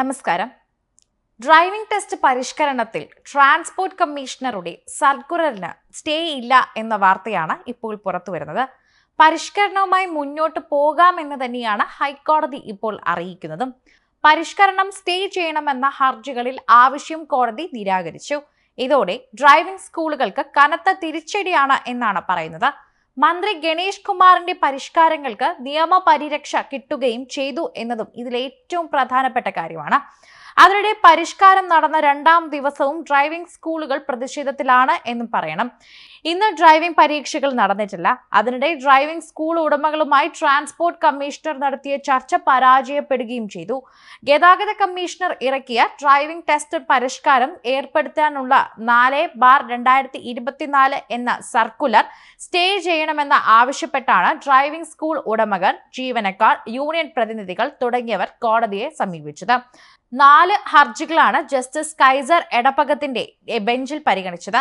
നമസ്കാരം. Driving test പരിഷ്കരണത്തിൽ transport കമ്മീഷണറുടെ സർക്കുലറിന് stay ഇല്ല എന്ന വാർത്തയാണ് ഇപ്പോൾ പുറത്തു വരുന്നത്. പരിഷ്കരണവുമായി മുന്നോട്ട് പോകാമെന്ന് തന്നെയാണ് ഹൈക്കോടതി ഇപ്പോൾ അറിയിക്കുന്നതും. പരിഷ്കരണം സ്റ്റേ ചെയ്യണമെന്ന ഹർജികളിൽ ആവശ്യം കോടതി നിരാകരിച്ചു. ഇതോടെ ഡ്രൈവിംഗ് സ്കൂളുകൾക്ക് കനത്ത തിരിച്ചടിയാണ് എന്നാണ് പറയുന്നത്. മന്ത്രി ഗണേഷ് കുമാറിന്റെ പരിഷ്കാരങ്ങൾക്ക് നിയമപരിരക്ഷ കിട്ടുകയും ചെയ്തു എന്നതും ഇതിൽ ഏറ്റവും പ്രധാനപ്പെട്ട കാര്യമാണ്. അതിനിടെ പരിഷ്കാരം നടന്ന രണ്ടാം ദിവസവും ഡ്രൈവിംഗ് സ്കൂളുകൾ പ്രതിഷേധത്തിലാണ് എന്നും പറയണം. ഇന്ന് ഡ്രൈവിംഗ് പരീക്ഷകൾ നടന്നിട്ടില്ല. അതിനിടെ ഡ്രൈവിംഗ് സ്കൂൾ ഉടമകളുമായി ട്രാൻസ്പോർട്ട് കമ്മീഷണർ നടത്തിയ ചർച്ച പരാജയപ്പെടുകയും ചെയ്തു. ഗതാഗത കമ്മീഷണർ ഇറക്കിയ ഡ്രൈവിംഗ് ടെസ്റ്റ് പരിഷ്കാരം ഏർപ്പെടുത്താനുള്ള നാല് ബാർ രണ്ടായിരത്തി ഇരുപത്തിനാല് എന്ന സർക്കുലർ സ്റ്റേ ചെയ്യണമെന്ന് ആവശ്യപ്പെട്ടാണ് ഡ്രൈവിംഗ് സ്കൂൾ ഉടമകൾ ജീവനക്കാർ യൂണിയൻ പ്രതിനിധികൾ തുടങ്ങിയവർ കോടതിയെ സമീപിച്ചത്. നാല് ഹർജികളാണ് ജസ്റ്റിസ് കൈസർ എടപ്പകത്തിന്റെ ബെഞ്ചിൽ പരിഗണിച്ചത്.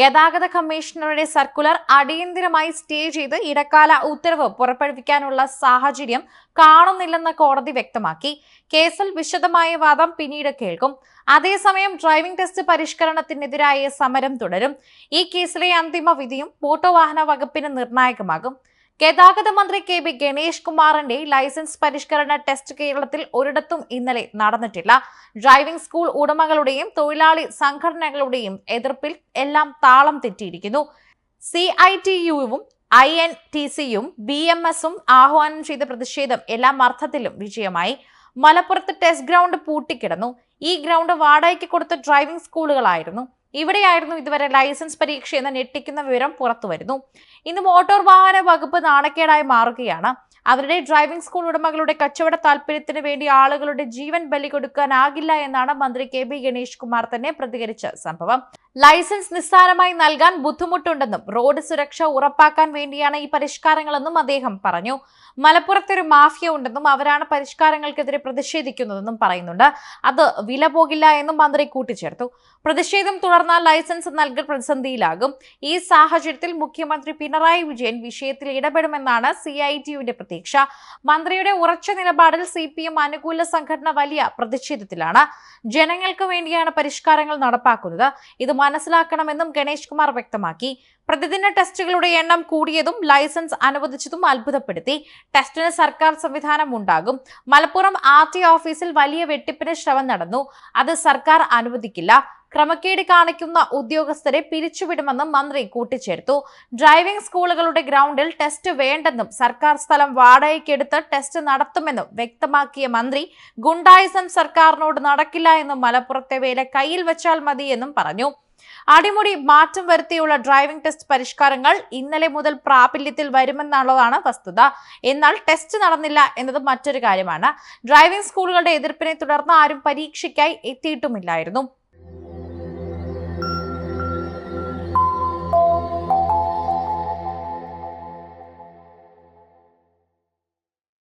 ഗതാഗത കമ്മീഷണറുടെ സർക്കുലർ അടിയന്തിരമായി സ്റ്റേ ചെയ്ത് ഇടക്കാല ഉത്തരവ് പുറപ്പെടുവിക്കാനുള്ള സാഹചര്യം കാണുന്നില്ലെന്ന് കോടതി വ്യക്തമാക്കി. കേസിൽ വിശദമായ വാദം പിന്നീട് കേൾക്കും. അതേസമയം ഡ്രൈവിംഗ് ടെസ്റ്റ് പരിഷ്കരണത്തിനെതിരായ സമരം തുടരും. ഈ കേസിലെ അന്തിമ വിധിയും മോട്ടോർ വാഹന വകുപ്പിന് നിർണായകമാകും. ഗതാഗത മന്ത്രി കെ ബി ഗണേഷ് കുമാറിന്റെ ലൈസൻസ് പരിഷ്കരണ ടെസ്റ്റ് കേരളത്തിൽ ഒരിടത്തും ഇന്നലെ നടന്നിട്ടില്ല. ഡ്രൈവിംഗ് സ്കൂൾ ഉടമകളുടെയും തൊഴിലാളി സംഘടനകളുടെയും എതിർപ്പിൽ എല്ലാം താളം തെറ്റിയിരിക്കുന്നു. സി ഐ ടി യുവും ഐ എൻ ടി സിയും ബി എം എസും ആഹ്വാനം ചെയ്ത പ്രതിഷേധം എല്ലാം അർത്ഥത്തിലും വിജയമായി. മലപ്പുറത്ത് ടെസ്റ്റ് ഗ്രൗണ്ട് പൂട്ടിക്കിടന്നു. ഈ ഗ്രൗണ്ട് വാടകയ്ക്ക് കൊടുത്ത ഡ്രൈവിംഗ് സ്കൂളുകളായിരുന്നു. ഇവിടെയായിരുന്നു ഇതുവരെ ലൈസൻസ് പരീക്ഷ എന്ന ഞെട്ടിക്കുന്ന വിവരം പുറത്തു വരുന്നു. ഇന്ന് മോട്ടോർ വാഹന വകുപ്പ് നാണക്കേടായി മാറുകയാണ്. അവരുടെ ഡ്രൈവിംഗ് സ്കൂൾ ഉടമകളുടെ കച്ചവട താല്പര്യത്തിന് വേണ്ടി ആളുകളുടെ ജീവൻ ബലി കൊടുക്കാനാകില്ല എന്നാണ് മന്ത്രി കെ ബി ഗണേഷ് കുമാർ തന്നെ പ്രതികരിച്ച സംഭവം. ലൈസൻസ് നിസ്സാരമായി നൽകാൻ ബുദ്ധിമുട്ടുണ്ടെന്നും റോഡ് സുരക്ഷ ഉറപ്പാക്കാൻ വേണ്ടിയാണ് ഈ പരിഷ്കാരങ്ങളെന്നും അദ്ദേഹം പറഞ്ഞു. മലപ്പുറത്ത് ഒരു മാഫിയ ഉണ്ടെന്നും അവരാണ് പരിഷ്കാരങ്ങൾക്കെതിരെ പ്രതിഷേധിക്കുന്നതെന്നും പറയുന്നുണ്ട്. അത് വില പോകില്ല എന്നും മന്ത്രി കൂട്ടിച്ചേർത്തു. പ്രതിഷേധം തുടർന്നാൽ ലൈസൻസ് നൽകൽ പ്രതിസന്ധിയിലാകും. ഈ സാഹചര്യത്തിൽ മുഖ്യമന്ത്രി പിണറായി വിജയൻ വിഷയത്തിൽ ഇടപെടുമെന്നാണ് സി ഐ ടിയുവിന്റെ പ്രതീക്ഷ. മന്ത്രിയുടെ ഉറച്ച നിലപാടിൽ സി പി എം അനുകൂല സംഘടന വലിയ പ്രതിഷേധത്തിലാണ്. ജനങ്ങൾക്ക് വേണ്ടിയാണ് പരിഷ്കാരങ്ങൾ നടപ്പാക്കുന്നത്. ഇത് മനസ്സിലാക്കണമെന്നും ഗണേഷ് കുമാർ വ്യക്തമാക്കി. പ്രതിദിന ടെസ്റ്റുകളുടെ എണ്ണം കൂടിയതും ലൈസൻസ് അനുവദിച്ചതും അത്ഭുതപ്പെടുത്തി. ടെസ്റ്റിന് സർക്കാർ സംവിധാനം ഉണ്ടാകും. മലപ്പുറം ആർ ടി ഓഫീസിൽ വലിയ വെട്ടിപ്പിന് ശ്രമം നടന്നു. അത് സർക്കാർ അനുവദിക്കില്ല. ക്രമക്കേട് കാണിക്കുന്ന ഉദ്യോഗസ്ഥരെ പിരിച്ചുവിടുമെന്നും മന്ത്രി കൂട്ടിച്ചേർത്തു. ഡ്രൈവിംഗ് സ്കൂളുകളുടെ ഗ്രൗണ്ടിൽ ടെസ്റ്റ് വേണ്ടെന്നും സർക്കാർ സ്ഥലം വാടകയ്ക്കെടുത്ത് ടെസ്റ്റ് നടത്തുമെന്നും വ്യക്തമാക്കിയ മന്ത്രി ഗുണ്ടായിസം സർക്കാരിനോട് നടക്കില്ല എന്നും മലപ്പുറത്തെ വേല കയ്യിൽ വെച്ചാൽ മതിയെന്നും പറഞ്ഞു. അടിമുടി മാറ്റം വരുത്തിയുള്ള ഡ്രൈവിംഗ് ടെസ്റ്റ് പരിഷ്കാരങ്ങൾ ഇന്നലെ മുതൽ പ്രാബല്യത്തിൽ വരുമെന്നുള്ളതാണ് വസ്തുത. എന്നാൽ ടെസ്റ്റ് നടന്നില്ല എന്നത് മറ്റൊരു കാര്യമാണ്. ഡ്രൈവിംഗ് സ്കൂളുകളുടെ എതിർപ്പിനെ തുടർന്ന് ആരും പരീക്ഷയ്ക്കായി എത്തിയിട്ടുമില്ലായിരുന്നു.